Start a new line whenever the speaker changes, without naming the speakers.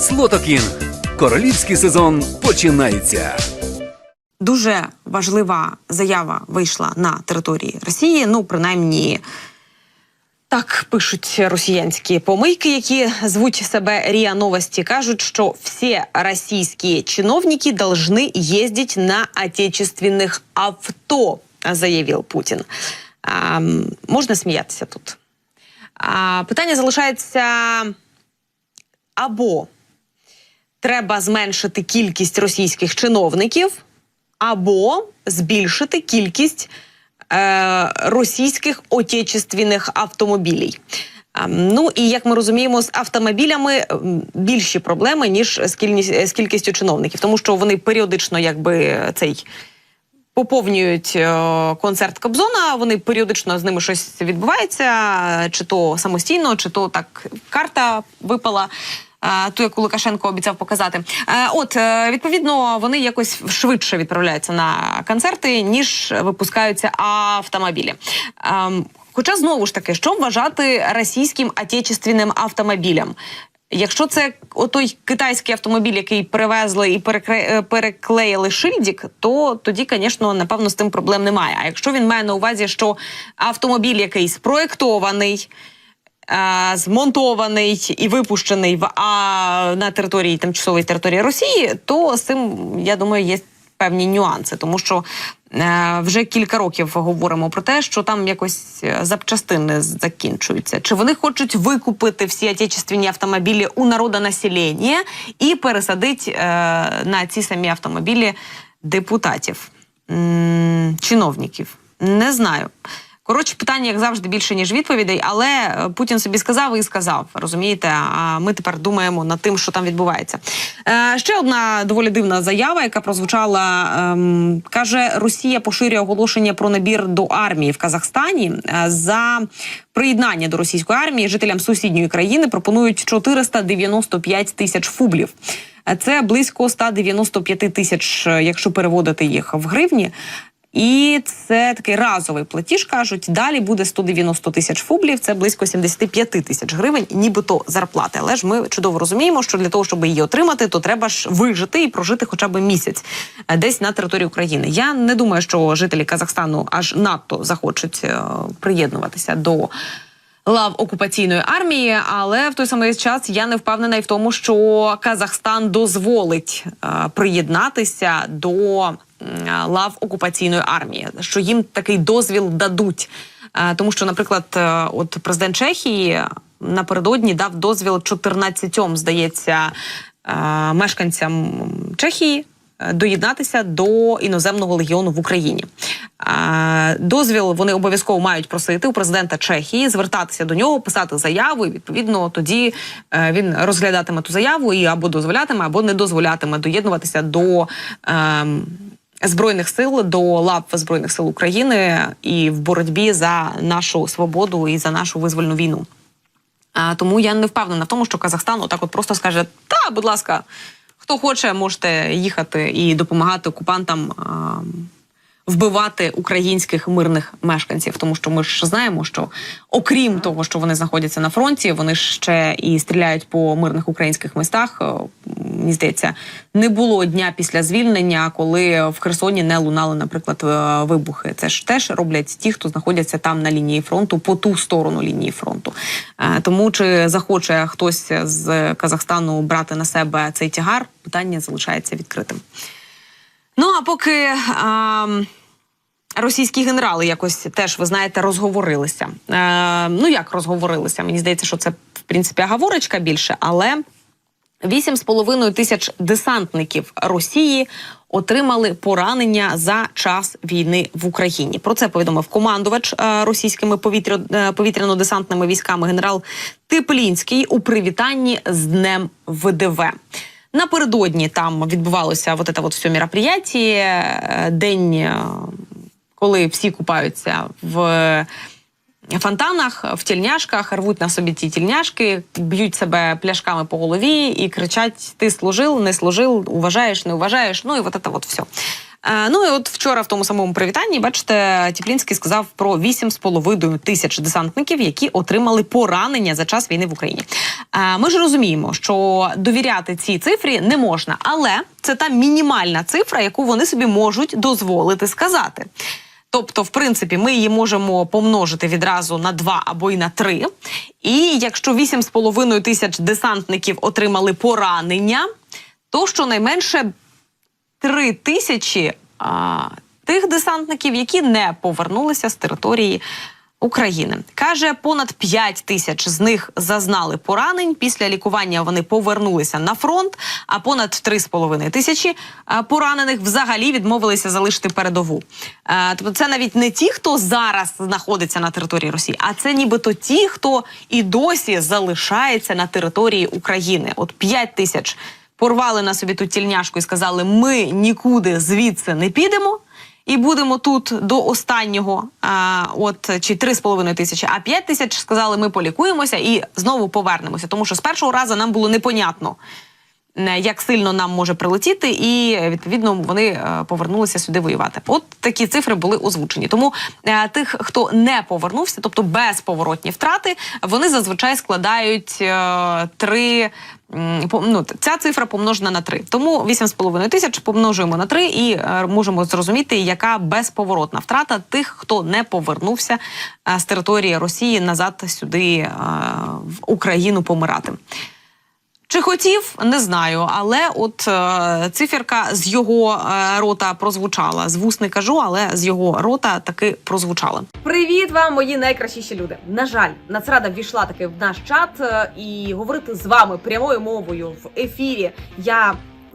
Слотокінг. Королівський сезон починається.
Дуже важлива заява вийшла на території Росії. Ну, принаймні, так пишуть росіянські помийки, які звуть себе РІА Новості. кажуть, що всі російські чиновники должны їздити на отечественних авто, заявив Путін. А, можна сміятися тут. А, питання залишається або треба зменшити кількість російських чиновників, або збільшити кількість е, російських отечественних автомобілів. Ем, Ну і як ми розуміємо, з автомобілями більші проблеми ніж з кількістю чиновників, тому що вони періодично, якби цей поповнюють е, концерт Кобзона. Вони періодично з ними щось відбувається, чи то самостійно, чи то так карта випала. Ту, яку Лукашенко обіцяв показати. От е, відповідно вони якось швидше відправляються на концерти, ніж випускаються автомобілі. Ем, Хоча знову ж таки, що вважати російським отечественним автомобілем? Якщо це отой китайський автомобіль, який привезли і перекре- е, переклеїли шильдик, то тоді, звісно, напевно, з тим проблем немає. А якщо він має на увазі, що автомобіль, який спроєктований, е, змонтований і випущений в а на території тимчасової території Росії, то з цим я думаю є певні нюанси, тому що е, вже кілька років говоримо про те, що там якось е, запчастини закінчуються. Чи вони хочуть викупити всі отечественні автомобілі у народонаселення і пересадити е, на ці самі автомобілі депутатів, чиновників? Не знаю. Коротше, питання, як завжди, більше ніж відповідей, але е, Путін собі сказав і сказав. Розумієте? А ми тепер думаємо над тим, що там відбувається. Е, ще одна доволі дивна заява, яка прозвучала. ем, каже, Росія поширює оголошення про набір до армії в Казахстані. Е, за приєднання до російської армії жителям сусідньої країни пропонують 495 тисяч фублів. Е, Це близько 195 тисяч, е, якщо переводити їх в гривні. І це такий разовий платіж, кажуть. Далі буде 190 тисяч фублів, це близько 75 тисяч гривень, нібито зарплати. Але ж ми чудово розуміємо, що для того, щоб її отримати, то треба ж вижити і прожити хоча б місяць е, десь на території України. Я не думаю, що жителі Казахстану аж надто захочуть е, приєднуватися до. Лав окупаційної армії, але в той самий час я не впевнена і в тому, що Казахстан дозволить е, приєднатися до лав окупаційної армії, що їм такий дозвіл дадуть. Тому що, наприклад, е, от президент Чехії напередодні дав дозвіл 14, здається, е, мешканцям Чехії е, доєднатися до іноземного легіону в Україні. Дозвіл вони обов'язково мають просити у президента Чехії, звертатися до нього, писати заяву. І відповідно тоді він розглядатиме ту заяву і або дозволятиме, або не дозволятиме доєднуватися до. ем, Збройних сил до лав збройних сил України і в боротьбі за нашу свободу і за нашу визвольну війну. А, тому я не впевнена в тому, що Казахстан отак от просто скаже: та, будь ласка, хто хоче, можете їхати і допомагати окупантам. А, Вбивати українських мирних мешканців, тому що ми ж знаємо, що окрім того, що вони знаходяться на фронті, вони ще і стріляють по мирних українських містах. Е, Мені здається, не було дня після звільнення, коли в Херсоні не лунали, наприклад, е, вибухи. Це ж теж роблять ті, хто знаходяться там на лінії фронту, по ту сторону лінії фронту. Е, Тому чи захоче хтось з Казахстану брати на себе цей тягар, питання залишається відкритим. Ну а поки. ем, Російські генерали якось теж, ви знаєте, розговорилися. Е, ну як розговорилися? Мені здається, що це в принципі аговорочка більше, але 8,5 тисяч десантників Росії отримали поранення за час війни в Україні. Про це повідомив командувач е, російськими е, повітряно-десантними військами генерал Теплінський у привітанні з Днем ВДВ. Напередодні там відбувалося вот это вот все мероприятие, е, день, коли всі купаються в фонтанах, в тільняшках, рвуть на собі ті тільняшки, б'ють себе пляшками по голові і кричать: Ти служив, не служив, уважаєш, не уважаєш. Ну і вот это вот все. Е, ну і от вчора в тому самому привітанні, бачите, Тіплінський сказав про 8,5 тисяч десантників, які отримали поранення за час війни в Україні. Е, ми ж розуміємо, що довіряти цій цифрі не можна, але це та мінімальна цифра, яку вони собі можуть дозволити сказати. Тобто, в принципі, ми її можемо помножити відразу на 2 або й на 3. І якщо 8,5 тисяч десантників отримали поранення, то щонайменше 3 тисячі а, тих десантників, які не повернулися з території України. Каже, понад 5 тисяч з них зазнали поранень. Після лікування вони повернулися на фронт, а понад 3,5 тисячі поранених взагалі відмовилися залишити передову. Е, Тобто, це навіть не ті, хто зараз знаходиться на території Росії, а це нібито ті, хто і досі залишається на території України. От 5 тисяч порвали на собі ту тільняшку і сказали: ми нікуди звідси не підемо. І будемо тут до останнього, а, от чи 3,5 тисячі, а 5 тисяч сказали, ми полікуємося і знову повернемося. Тому що з першого разу нам було непонятно, як сильно нам може прилетіти, і відповідно вони е, повернулися сюди воювати. От такі цифри були озвучені. Тому е, тих, хто не повернувся, тобто безповоротні втрати, вони зазвичай складають е, три. Ну, ця цифра помножена на 3. Тому 8,5 тисяч помножуємо на 3 і можемо зрозуміти, яка безповоротна втрата тих, хто не повернувся з території Росії назад сюди в Україну помирати. Чи хотів, не знаю, але от е, циферка з його е, рота прозвучала. З вуст не кажу, але з його рота таки прозвучала.
Привіт вам, мої найкращіші люди. На жаль, Нацрада ввійшла таки в наш чат е, і говорити з вами прямою мовою в ефірі я